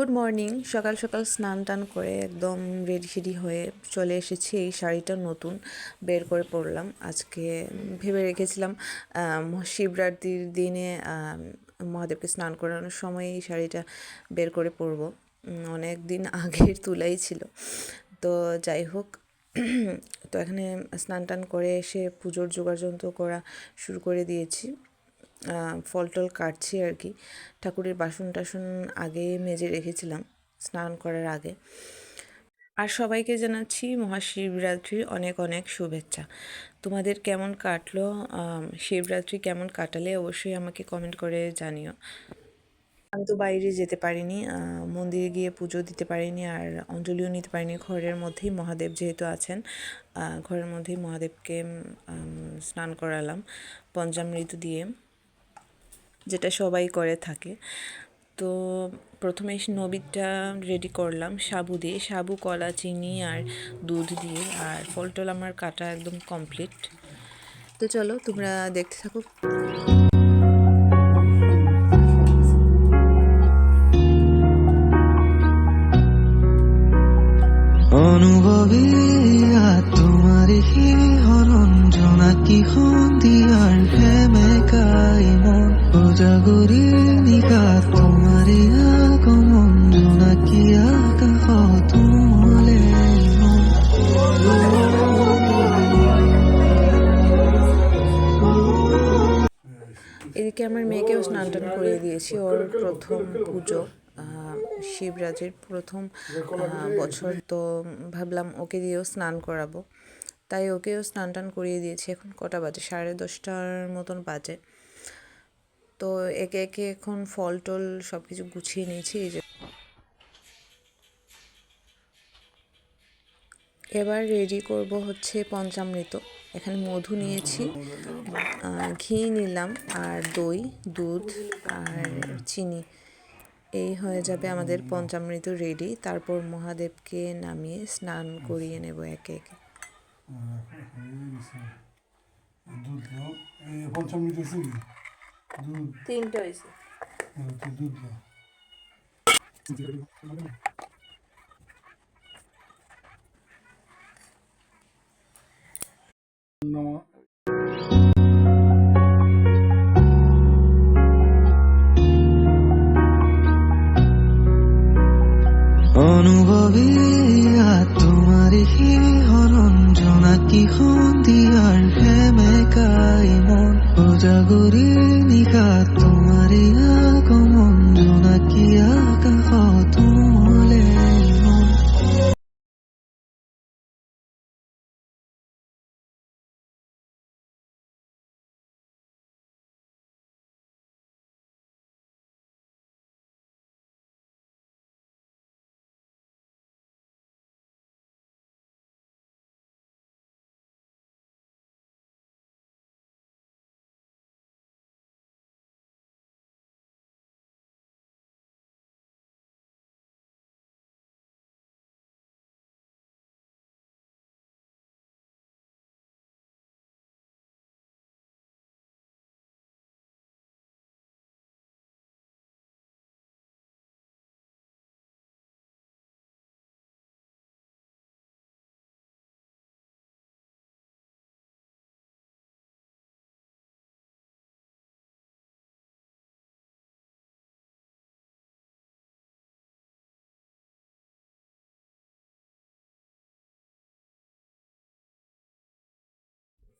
Good morning. সকাল সকাল স্নান টান করে একদম রেডি সেডি হয়ে চলে এসেছি এই শাড়িটা নতুন বের করে পরলাম। আজকে ভেবে রেখেছিলাম শিবরাত্রির দিনে মহাদেবকে স্নান করানোর সময় এই শাড়িটা বের করে পরবো। অনেক দিন আগের তুলাই ছিল। তো যাই হোক, তো এখানে স্নান টান করে এসে পুজোর যোগাযন্ত্র করা শুরু করে দিয়েছি। ফল টল কাটছি আর কি। ঠাকুরের বাসন টাসন আগে মেজে রেখেছিলাম, স্নান করার আগে। আর সবাইকে জানাচ্ছি মহাশিবরাত্রির অনেক অনেক শুভেচ্ছা। তোমাদের কেমন কাটলো? শিবরাত্রি কেমন কাটালে অবশ্যই আমাকে কমেন্ট করে জানিও। আমি তো বাইরে যেতে পারিনি মন্দিরে গিয়ে পুজো দিতে পারিনি আর অঞ্জলিও নিতে পারিনি। ঘরের মধ্যেই মহাদেব যেহেতু আছেন ঘরের মধ্যেই মহাদেবকে স্নান করালাম, পঞ্চামৃত দিয়ে। যেটা সবাই করে থাকে। তো প্রথমে নবিদটা রেডি করলাম সাবু দিয়ে। সাবু, কলা, চিনি আর দুধ দিয়ে। আর ফল টল আমার কাটা একদম কমপ্লিট তো চলো তোমরা দেখতে থাকো। অনুভবী তোমার শিহৰণ জোনাকী সন্ধিয়াৰ সেমেকাই এদিকে আমার মেয়েকেও স্নান টান করিয়ে দিয়েছি ওর প্রথম পুজো আহ, শিবরাত্রির প্রথম বছর তো ভাবলাম ওকে দিয়েও স্নান করাবো। তাই ওকেও স্নান টান করিয়ে দিয়েছি এখন কটা বাজে? সাড়ে দশটার মতন বাজে। তো একে একে এখন ফল টল সব কিছু গুছিয়ে নিয়েছি, এই যে। এবার রেডি করব হচ্ছে পঞ্চামৃত। এখানে মধু নিয়েছি ঘি নিলাম আর দই, দুধ আর চিনি। এই হয়ে যাবে আমাদের পঞ্চামৃত রেডি তারপর মহাদেবকে নামিয়ে স্নান করিয়ে নেব একে একে। পঞ্চমৃত তিনটা হয়েছে। হ্যাঁ, তো দুধ দাও জোনাকী সন্ধিয়াৰ সেমেকাই মন? সজাগৰী নিশা তোমাৰ আগমন জোনাকী উমলে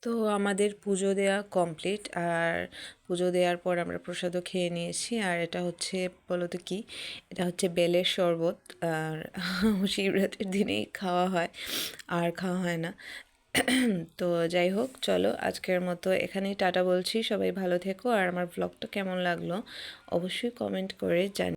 তো আমাদের পুজো দেওয়া কমপ্লিট আর পুজো দেওয়ার পর আমরা প্রসাদও খেয়ে নিয়েছি। আর এটা হচ্ছে বলো তো কি? এটা হচ্ছে বেলের শরবত। আর শিবরাত্রির দিনেই খাওয়া হয়, আর খাওয়া হয় না। তো যাই হোক, চলো আজকের মতো এখানেই টাটা বলছি। সবাই ভালো থেকো। আর আমার ব্লগটা কেমন লাগল অবশ্যই কমেন্ট করে জানি